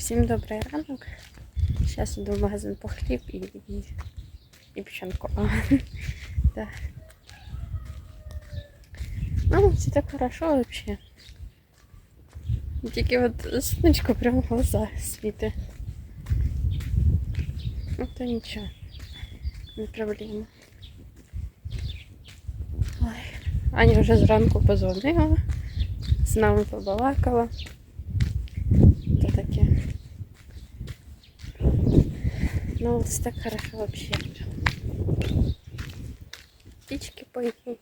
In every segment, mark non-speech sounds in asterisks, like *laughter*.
всім добрий ранок. Зараз іду в магазин по хліб і, і, і печенку. *laughs* Да. Ну, це так хорошо вообще. Тільки от сонечко прямо в глаза світить. Ну, то нічого. Не проблема. Ой. Аня вже зранку позвонила, з нами побалакала. Ну, це так хорошо вообще. Птички поють. Ну,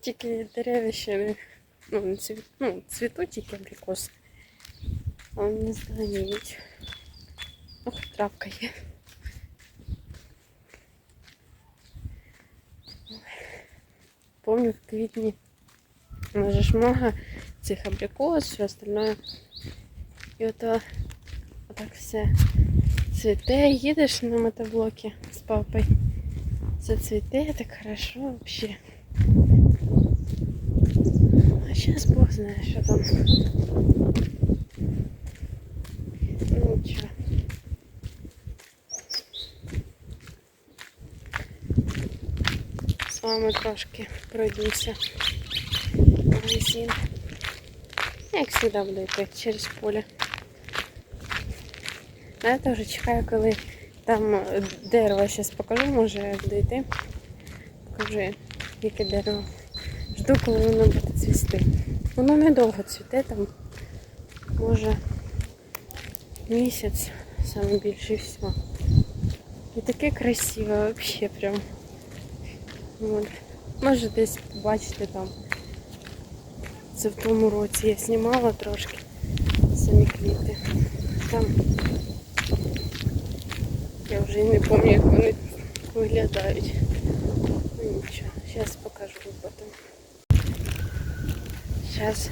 тільки дерев'я ще не, ну, не цвіт, ну, цвітуть тільки абрикоси. А вони не зеленіють. Ну, хоч травка є. Помню в квітні. У нас же ж много цих абрикос, все остальное. І ото отак все цвіте. Їдеш на мотоблокі з папою. Все цвіте, так хорошо вообще. А сейчас Бог знает, что там. Ну ничего. З вами трошки пройдемося в магазин. Як завжди буду йти через поле. Знаєте, вже чекаю, коли там дерево зараз покажу, може як буду йти. Яке дерево. Жду, коли воно буде цвісти. Воно недовго цвіте, там може місяць, саме більше і. І таке красиве, взагалі прям. От. Може десь побачите там. Це в тому році я знімала трошки самі квіти. Там я вже і не пам'ятаю, як вони виглядають. Ну нічого, зараз покажу потім. Зараз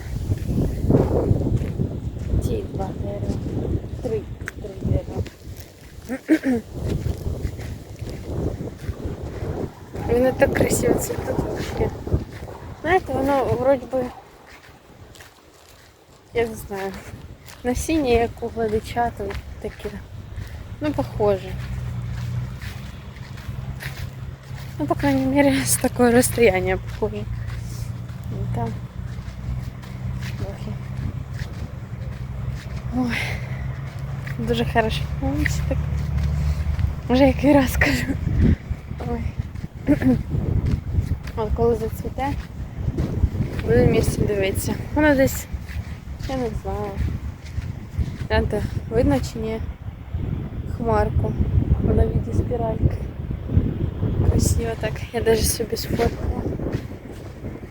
ті два дерева. Три, три дерева. Вони так красиво цвітуть вообще. Знаєте, воно вроді би, я не знаю, насіння як у гладича, то таке. Ну, похоже. Ну, по крайней мере, *laughs* с такое расстояние похоже. Ну, Там. Охи. Ой. Дуже хорошо. Ой, це так. Може, який раз кажу. Ой. *clears throat* От коли зацвіте, буду в місці дивитися. Воно десь, я не знаю. Знаєте, видно чи ні? Хмарку. Вона в віді спіральки. Красиво так. Я даже собі сфоткала.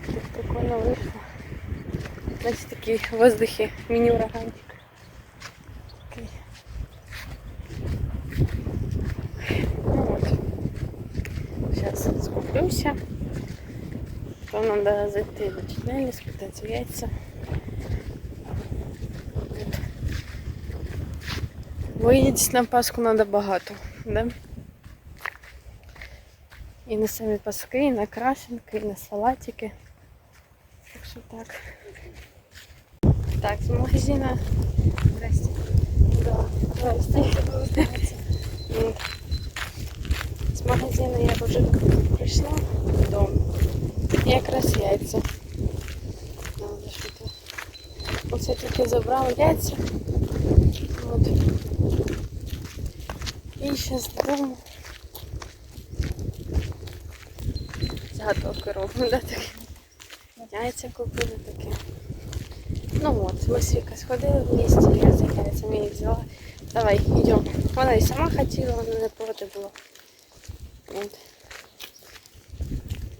Так прикольно вийшло. Знаете, такие в воздухе мини-ураганчик. Такий. Ну вот. Сейчас скуплюся. Потом надо зайти до Читнелі, скатати яйця. Бо на Пасху надо багато, да? І на самі паски, і на крашенки, і на салатики. Так що так. Так, з магазина. Здрасте. Да, здрасте. З магазину я вже прийшла додому. І якраз яйця. Оце тільки забрала яйця. От. Зараз додому. Заготовки робимо, да, таке. Яйця купили таке. Ну от, ми з Віка сходили в місті, я за яйцями їх взяла. Давай, йдемо. Вона і сама хотіла, вона не проти була. От.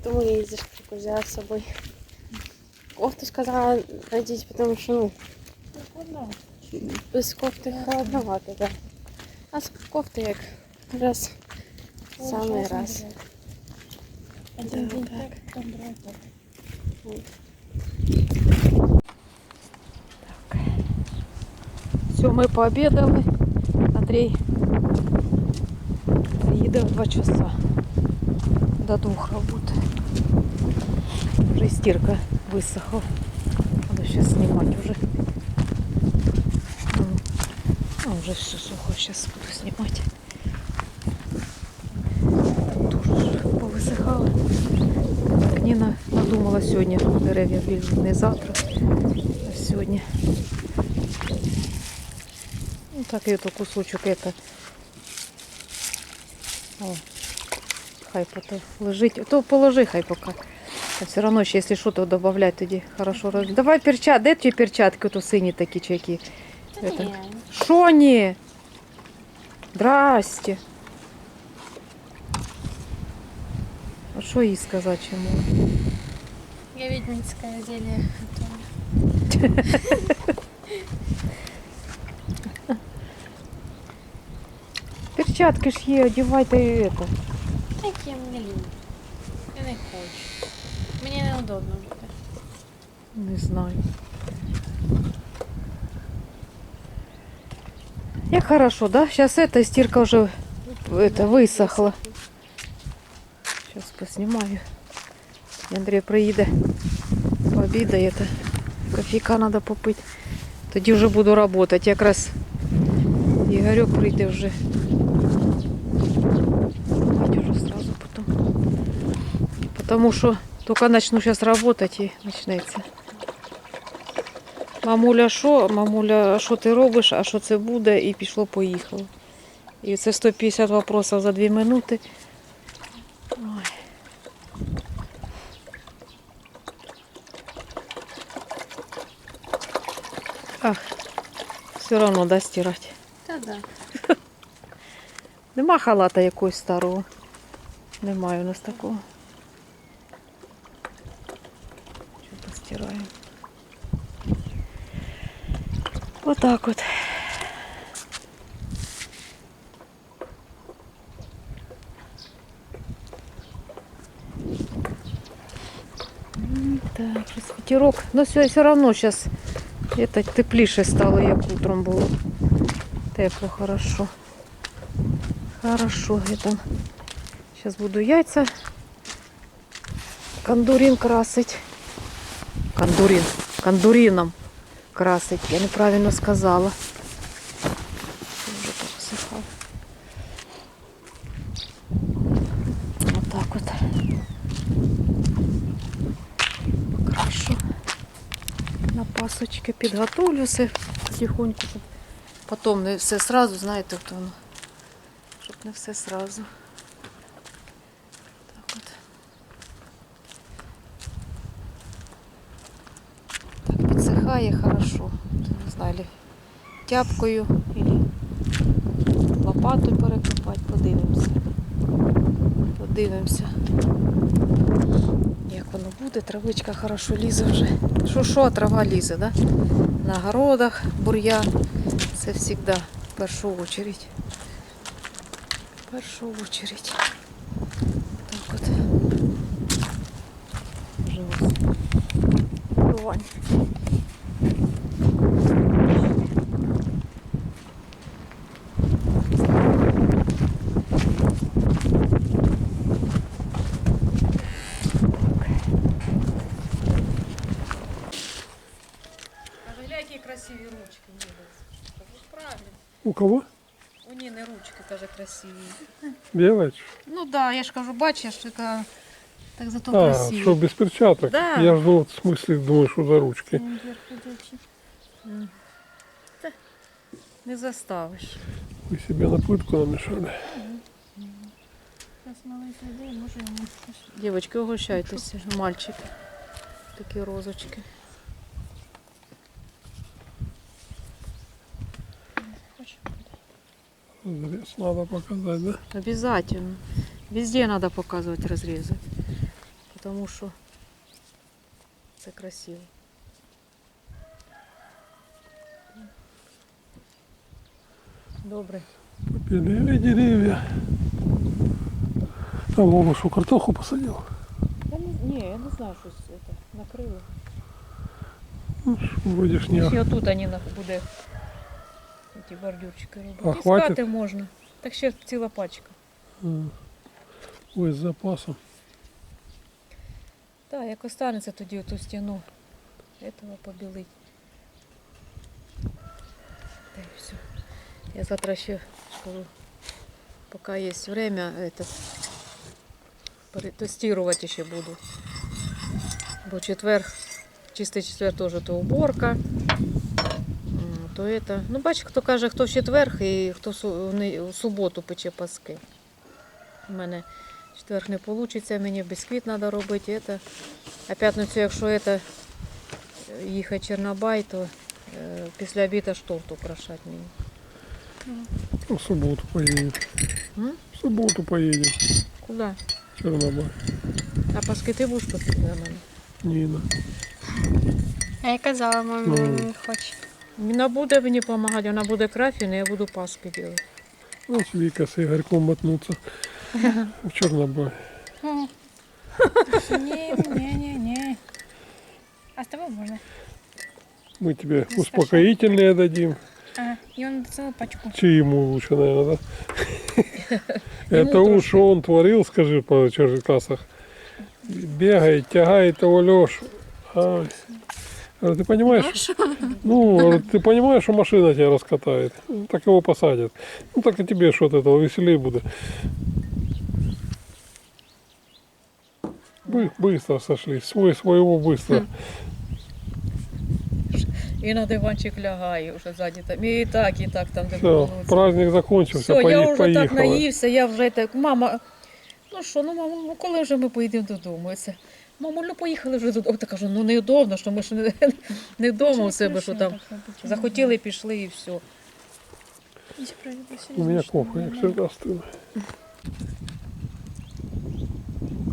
Тому я її за шкірку взяла з собою. Кофту сказала надіть, тому що ну, без кофти холодновато, да. А з кофти як раз самий раз. Один Да, день так. так, потом другой так. От. Все, мы пообедали. Андрей приедет в два часа. До двух работы. Уже стирка высохла. Надо сейчас снимать уже. Ну, уже все сухо, сейчас буду снимать. Тоже ж повисихало. Так, Ніна надумала сьогодні дерев'я більше не завтра, а сьогодні. Ну, так і то кусочок это. О, хай пото лежить. То положи хай поки. А все равно ще, якщо що, то додавать тоді хорошо роз... Давай перчатки. Де ті перчатки, то сині такі чи які? Это. Ні. Шо ні? Здрасте. А що їй сказати чому? Я ведьминское зелье готовлю. Перчатки ж є, одягайте і это. Так я не люблю. Я не хочу. Мені неудобно буде. Не знаю. Як хорошо, да? Сейчас эта стирка уже это, висохла. Сейчас поснимаю. І Андрій приїде, пообідає, та кофійка треба попити. Тоді вже буду працювати. Якраз Ігорьок прийде вже. Бать уже сразу потом. Потому що тільки почну зараз працювати і почнеться. Мамуля, що? Мамуля, що ти робиш? А що це буде? І пішло, поїхало. І це 150 вопросів за 2 минути. Ой. Ах, все одно да стирати. Та да. *laughs* Нема халата якогось старого. Немає у нас такого. Отак от. Так, щось ветерок. Но все, все равно сейчас это тепліше стало, як утром було. Тепло, хорошо. Хорошо, я там сейчас буду яйца кондурин красить. Кондурин. Кондурином красить. Я неправильно сказала. Уже повысыхал. Вот так вот. Покрашу. На пасочки підготовлю все потихоньку. Потім не все сразу, знаєте, щоб не все сразу. Так от. Так, хорошо. Не знаю, тяпкою лопатою перекопати, подивимося. Подивимося. Як воно буде, травичка хорошо лізе вже. Що що, трава лізе, да? На городах бур'ян. Це завжди в першу очередь. В першу очередь. Так от. Вже ось. Рвань. Каже, глянь, які красиві ручки у Ніни. Кажу, правильно. У кого? У Ніни ручки, каже, красиві. Делать? Ну так, да, я ж кажу, бачиш, така так зато А, красиво. что без перчаток? Да. Я вот в смысле, думаю, что за ручки. Не заставиш. Вы себе на плитку щось. Дівчатки, угощайтеся, мальчики. Такі розочки. Разрез надо показать, да? Обязательно. Везде надо показывать разрезы. Потому что это красиво. Добре. Побелели деревья. Там Вова что, картоху посадил? Я не, не, я не знаю, що це накрило. Ну, ж не Ще отут вони на- буде ці бордюрчики робити. А, І хватить? можна. Так ще ціла пачка. а, Ой, с запасом. Так, як останеться тоді оту стіну этого побілить. Та все. Я завтра ще скажу, поки є время, это, тестувати ще буду. Бо четвер, чистий четвер теж то уборка М, То это. Ну, бач, хто каже, хто в четвер і хто в су- в не- в суботу пече паски. У мене в четвер не вийде, мені бісквіт треба робити. Это. А п'ятницю, якщо это, їхати Чорнобай, то е, після обіду ж торт украшати мені. Ну, В субботу поедем. М? В субботу поедем. Куди? Чернобыль. А паски ти будеш пекти за мене? Нина. А я казала, мамі Ну. не хоче. Вона буде мені допомагати, вона буде крафін, я буду паски робити. Ну, с Вика с Игорьком мотнуться. В Чернобыль. Ні, ні, ні, ні. А з тобою можна. Мы тебе успокоительные дадим. А, і он цілу пачку. Чи ему лучше, наверное, да? *laughs* Это Ему уж что он творил, скажи, по классах. Бегает, тягает того Лешу. Ай. Говорю, ты понимаешь? Ну, говорю, ты понимаешь, что машина тебя раскатает? Ну, Так его посадят. Ну, так и тебе что от этого веселее будет. Бы- Быстро сошли. Свой своего быстро. І на диванчик лягає вже ззаді там. І так, і так там де Все, повернуться. праздник закончился, Все, я пое- вже так поехала. наївся, я вже так, мама, ну що, ну мама, ну коли вже ми поїдемо додому? І Це, мамо, ну поїхали вже додому. Та кажу, ну неудобно, що ми ж не, не вдома у себе, що там захотіли, пішли і все. У меня кофе, как всегда, стыло.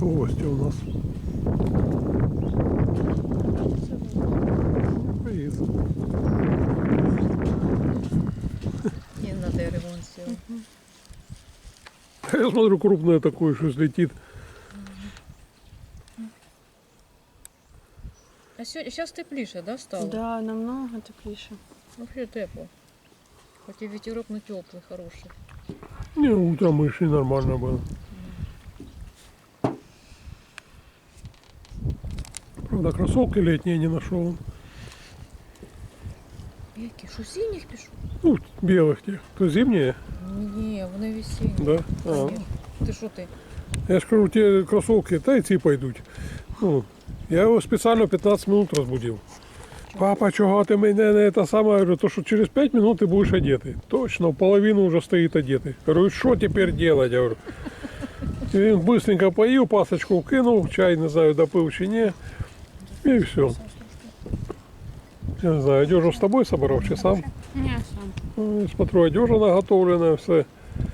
Гости у нас. І на дерево он сів. Я смотрю, крупное такое, что слетит. А сьогодні, зараз тепліше, да, стало? Да, намного тепліше. Ну, ще тепло. Хоч і вітерок, ну теплий, хороший. Не, утром мы шли нормально было. Правда, кроссовки летние не нашел. Які, що синіх пішов? Ну, белых тех. То зимние, Ні, вони весінні. да? А, Конечно. Ти що ти? я ж кажу, те кроссовки, та и ці пойдуть. Ну, я его специально 15 минут разбудил. Папа, чого ти мене не це саме? Я говорю, то що через 5 минут ти будеш одетий. Точно, половину вже стоїть одетий. Говорю, що тепер делать? Я говорю. І він быстренько поїв, пасочку вкинув, чай, не знаю, допив чи ні. І все. Я не знаю, одежу з тобою собирав чи сам? Ні, сам. Ну, я Смотрю, одежа наготовлена, все.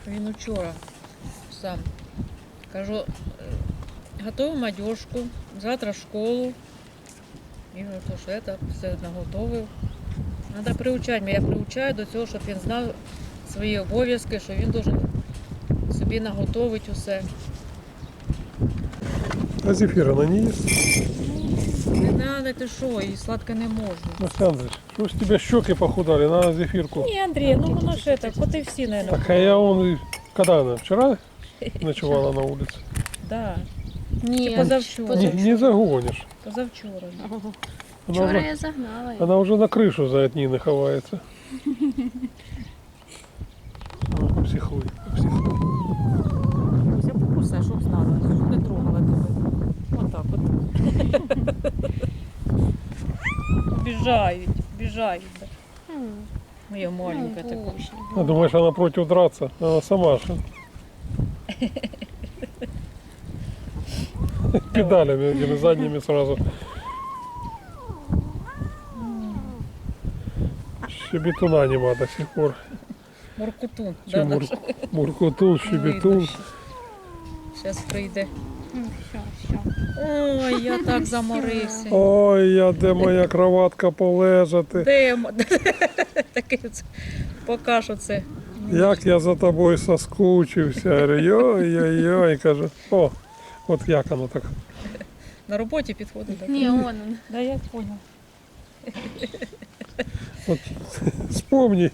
Він учора сам. Кажу, «Е, готуємо одежку, завтра в школу. І то що це все наготовив. Треба приучати. Я приучаю до цього, щоб він знав свої обов'язки, що він должен собі наготовити усе. А зефіра на не їсть? Не треба, ти що, і сладке не можна. Что с тебя щеки похудали? На зефирку. Ні, Андрій, ну воно ж це, коти всі, мабуть. Так а я он, когда она, вчера *laughs* ночевала на улице? Да, Ні, Чи позавчора? Не, не загонишь. позавчора. Она Вчора уже, я загнала. її. она уже на крышу за Нины ховается. *laughs* Она попсихует, попсихует. Ось я покусаю, щоб знала, щоб не трогала тебе. Отак от. *laughs* Біжають, біжають. да. М, Моя маленька ну, така. гуще. А думаешь, она против драться? Она сама же. *laughs* Педалями этими задними сразу. Щебетуна нема до сих пор. Моркутун. Чи Да, мур... Муркутун, щебетун. Зараз прийде. Ну. Ой, я так *laughs* заморився. Ой, я де моя кроватка полежати. Де *laughs* таке це. Поки це. Як я за тобою соскучився. Йой-йой-йой, кажу. О, от як воно так. На роботі підходить. так? Ні, он он. Да, я понял. От, вспомни.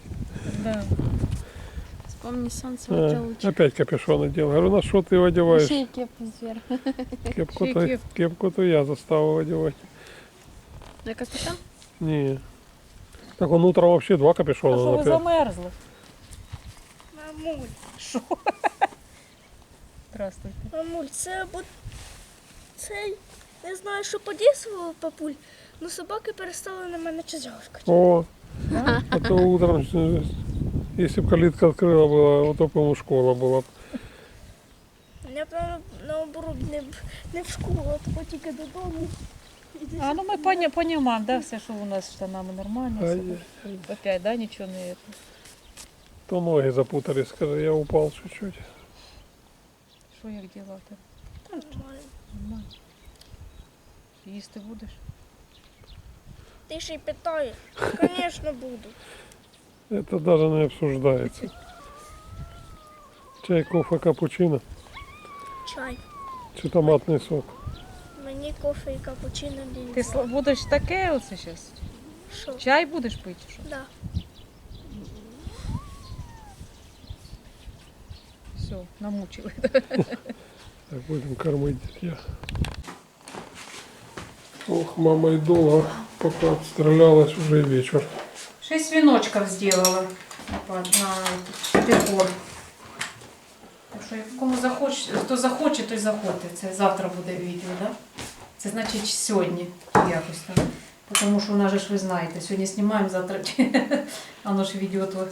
Да. Вспомни сонце А, буде лучше. опять капюшон одел. Говорю, на що ти його одягаєш? Ще й кепку зверху. Кепку Ще й то, кеп- кепку то я заставив одягати. На капітан? Ні. Так он утром вообще два А капюшона що ви напял. замерзли? Мамуль, Що? Здравствуйте. мамуль, це або цей. Не знаю, що подействувало папуль, але собаки перестали на мене чизявкати. О, а то утром, э, если бы калитка открыла была, вот то, по-моему, школа была. б. Я б на- наоборот не, б- не в школу, а тако тільки додому. І десь А, ну ми поня- понімаємо, да, все, що у нас з штанами нормально. все. Ай, Опять, да, нічого не... То ноги запутались, скажи, я упал чуть-чуть. Що як діла там? нормально. Нормально. Їсти будеш? Ти ще й питаєш. Звісно, буду. Это даже не обсуждается. Чай, кофе, капучино, Чай. чи томатний сок. Мені кофе і капучино лінь. Ти сла- будеш таке оце зараз? Що? Чай будеш пити? чи Що? Да. Все, намучили. *laughs* Так, будем кормить дитя. Ох, мама и долго, пока отстрелялась, уже вечер. Шесть віночків зробила на, па- на декор. Так що кому захоче, хто захоче, той заходить. Це завтра буде відео, да? Це значить сьогодні якось там. Тому що у нас же ж ви знаєте, сьогодні знімаємо, завтра *laughs* воно ж відео то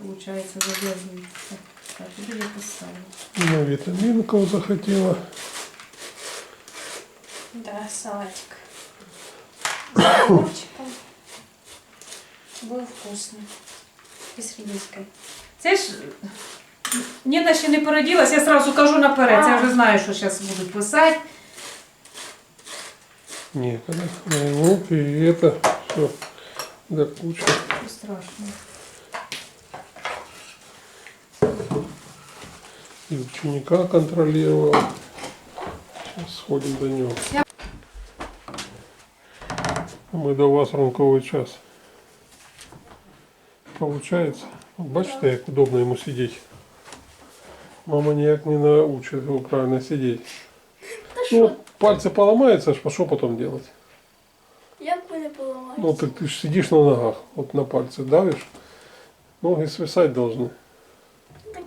виходить зав'язується. Так, куди я поставлю? Ну, витаминков захотела. Да, салатик. *coughs* С огурчиком. Был вкусный. И с редиской. Це ж Ніна ще не породилась, я одразу кажу наперед. Я А. вже знаю, що зараз будуть писати. Некогда. Ну, и это все до кучи. Страшно. И ученика контролировал. Сейчас сходим до него. А Мы до вас ранковый час. Получается? От Бачите, як удобно йому сидіти. Мама ніяк не научить його правильно сидіти. Та що? Ну, пальцы поломаются, а что потом делать? Як ви не поламаєте? Ну, так ты ж сидишь на ногах, вот на пальцы давишь, ноги свисать должны.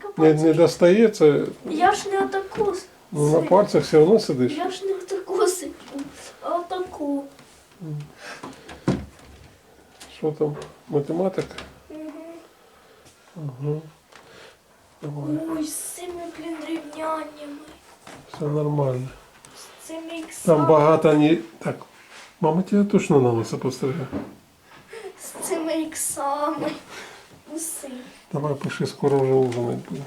Так, Не, не достается, Я ж не отаку. с- но на пальцах все равно сидишь. Я ж не отаку сиджу, а отаку. Что там, математика? Ага. Давай, Ой, з цими, блін, рівняннями. все нормально. З цими іксами. Там багато не... Так, мама тебя точно на лысо постригла. З цими іксами. Уси. Давай пиши, скоро уже ужинать будем.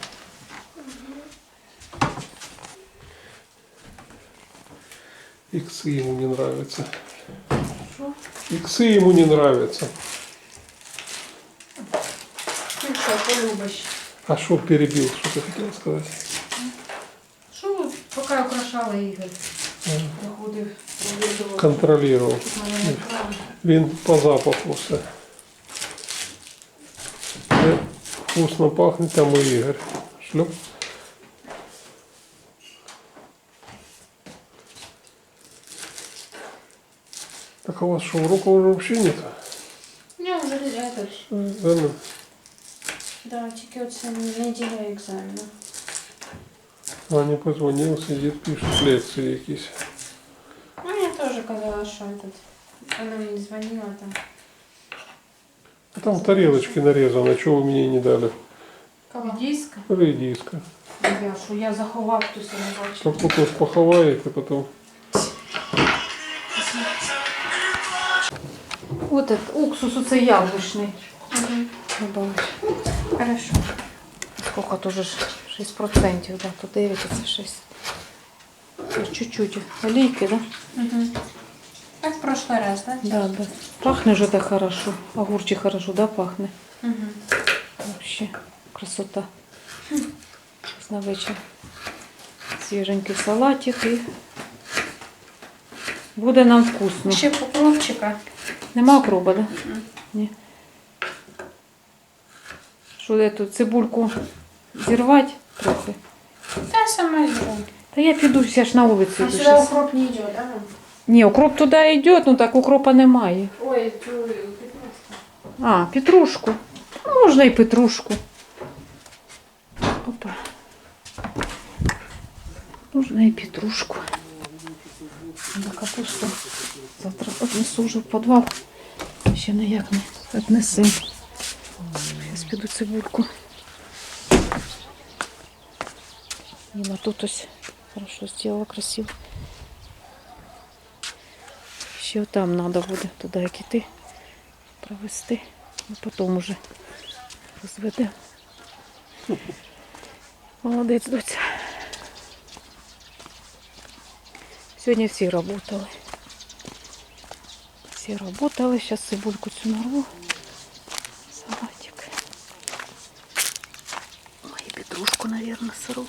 Иксы ему не нравятся. Иксы ему не нравятся. Ти що, полюбиш? А что перебил? Что ты хотела сказать? Що ви поки украшали Ігор? Приходив, провідував. Контролировал. Тут мене не вкрали. Він по запаху все. вкусно пахне, там і Ігор. Шлюп. Так а у вас что, урока уже вообще нет? Не, уже это. Да, ну. Да, тільки оце неділя екзамену. А не позвонил, сидит, пишет лекции якісь. Ну, я тоже казала, що этот. Вона мені дзвонила там. А там тарелочки нарезаны, чего вы мне не дали? Дійська? Редиска. Я що, я заховав, хтось не бачив. Так потом поховаете, потом. От этот уксус оце яблучний. Добавить. Хорошо. Сколько тоже ж 6%, да, то 9, а це 6. Це ж чуть-чуть. Олійки, да? Угу. Как в прошлый раз, да? Да, да. Пахне же так хорошо. Огурчик хорошо, да, пахне? Угу. Вообще красота. На вечір. Свіженький салатик і буде нам вкусно. Ще покровчика. Нема окроба, да? Ні. Що я тут цибульку зірвати трохи? Та сама зробила. Та я піду, я ж на вулицю А йду сюда щас. укроп не идет, да? Ні, укроп туди йде, ну так укропа немає. Ой, э, петрушку. А, петрушку. Ну, можна і петрушку. Опа. Можна і петрушку. На капусту. Завтра віднесу вже в подвал. Ще ніяк не віднеси. Зараз піду цибульку. Ніна тут ось хорошо зробила, красиво. Ще там треба буде туди як провести. Ну, потім уже розведемо. Молодець, доця. Сьогодні всі працювали. Всі працювали. Зараз цибульку цю нарву. Салатик. И петрушку, наверное, сыру.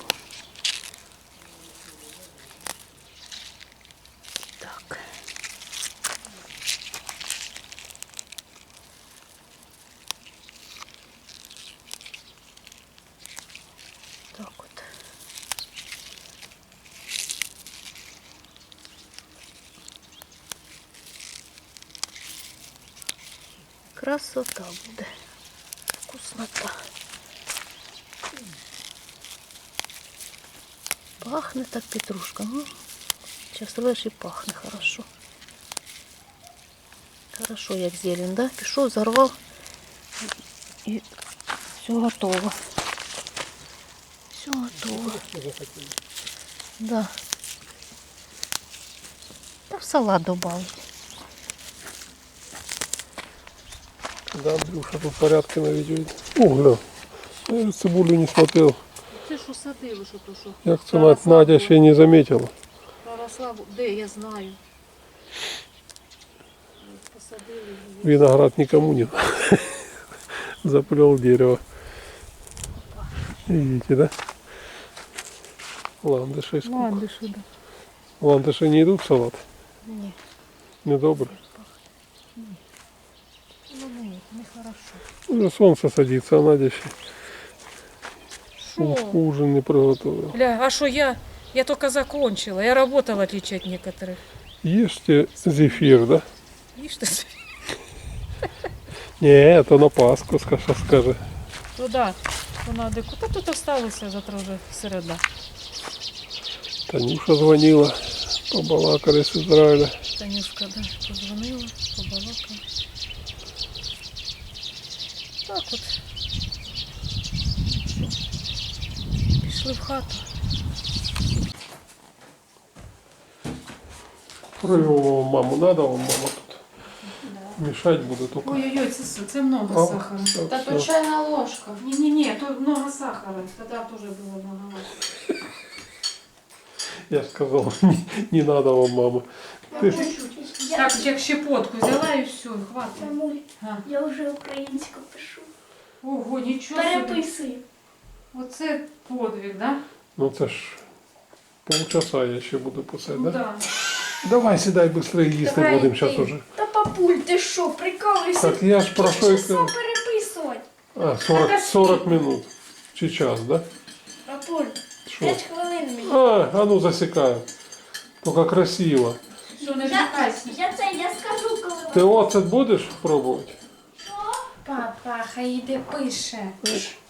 Красота буде. Вкуснота. Пахнет так петрушка. Ну, сейчас слышишь и пахнет хорошо. Хорошо, як зелень, да? Пішов, зарвав і все готово. Все готово. Да. Та в салат добавить. Да, Андрюша, тут порядки наведет. О, гля. Я цибулю не смотрел. Це ж усадили, що то що. Як це Надя, Надя ще не заметила. Православу, де я знаю. Посадили її. Виноград никому не *laughs* заплел дерево. Видите, да? Ландыши сколько. Ландыши, да. Ландыши не идут в салат? Ні, Недобро. ну ні, солнце садится, а Надя Що? ужин не приготовила. Бля, а что я? Я только закончила. Я работала, в отличие от некоторых. Ешьте зефир, да? Видишь, ты Не, это на Пасху, скажи, скажи. туда. То надо. Куда тут осталось завтра уже середа? Танюша звонила, побалакали с Израиля. Танюшка, да, позвонила, побалакала. Так от. Пішли в хату. Провел вам маму, надо вам мама тут? Мешать буду только. Ой-ой-ой, це, це много А, сахара. так, Та всё. то чайна ложка. Не-не-не, тут много сахара. Тогда тоже было много. Я сказал, *laughs* не, не надо вам мама. Ты ж- Я, Так, як щепотку взяла і все, хватить. Мамуль, А. я вже українську пишу. Ого, нічого собі. Переписую. Оце подвиг, да? Ну це ж полчаса я ще буду писати, Ну да? да. Давай сідай быстрее їсти Давай будемо йди. зараз уже. Та папуль, ти що, прикалуйся? Так я ж про що і Часа кажу. переписувати. А, 40, 40 минут. Чи час, да? Папуль, Що? 5 хвилин мені. А, а ну засікаю. Тільки красиво. Все, не Я, ждайся. я це, я скажу, коли Ти оцет будеш пробувати? Папа, хай йде пише.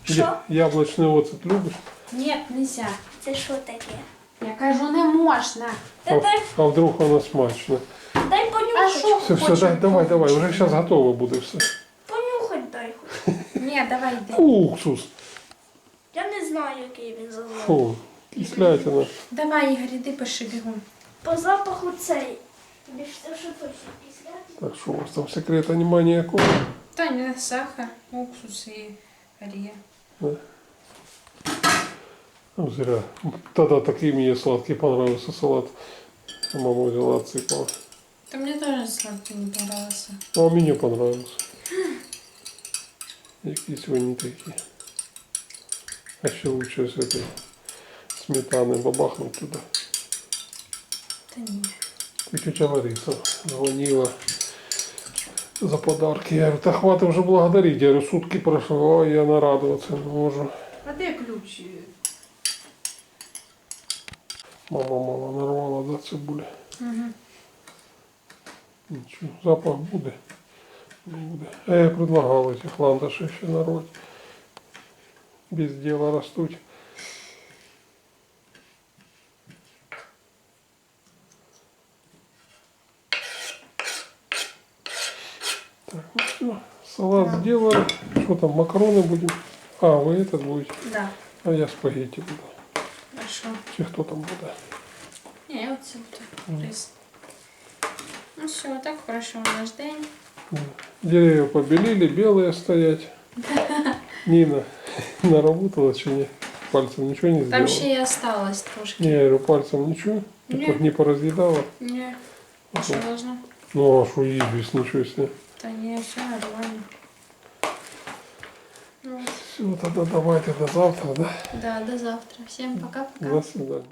Що? Яблучний оцет любиш? Ні, нельзя. Це що таке? Я кажу, не можна. А, дай, а вдруг воно смачно? дай А понюхати. що Все, все, хочеш? дай, давай, давай, вже зараз готово буде все. Понюхать дай. хоч. Ні, давай йди. Уксус. Я не знаю, який він за запах. Фу, кислятина. Давай, Ігор, іди пиши бігом. По запаху цей. Тобі ж це що точно після? Так що у вас там секрета немає ніякого? Та не сахар, уксус і олія. Ну, зря. Тогда такие мне сладкий понравился салат. Мама взяла отсыпала. Та мені теж сладкий не понравился. А мне понравился. Якісь вони такі. А ще лучше з этой сметани бабахнуть туди. Та ні. Так тетя Лариса звонила за подарки. Я говорю, та хватит уже благодарить. Я говорю, сутки прошло, а я нарадоваться не можу. А де ключ? Мама мало нарвала, да, цибуля. Угу. Нічого, запах буде. Буде. А я предлагав этих ландышей ще нарвати. Без дела растуть. салат сделали. Что там, макароны будем? А, вы этот будете? Да, А я спагетти буду. хорошо. Чи хто там буде? Ні, оце буде рис. Ну все, так хорошо наш день. Деревья побелили, белые стоять. *laughs* Нина *laughs* наработала, чи не? Пальцем ничего не сделала? Там ще й осталось трошки. Не, я говорю, пальцем ничего? Не. Так Не поразъедала? Ні. А що должно? Ну, а что есть, ничего себе. Та ні, все нормально. Ну, Все, тогда давайте до завтра, да? да, до завтра. Всем пока-пока. До свидания.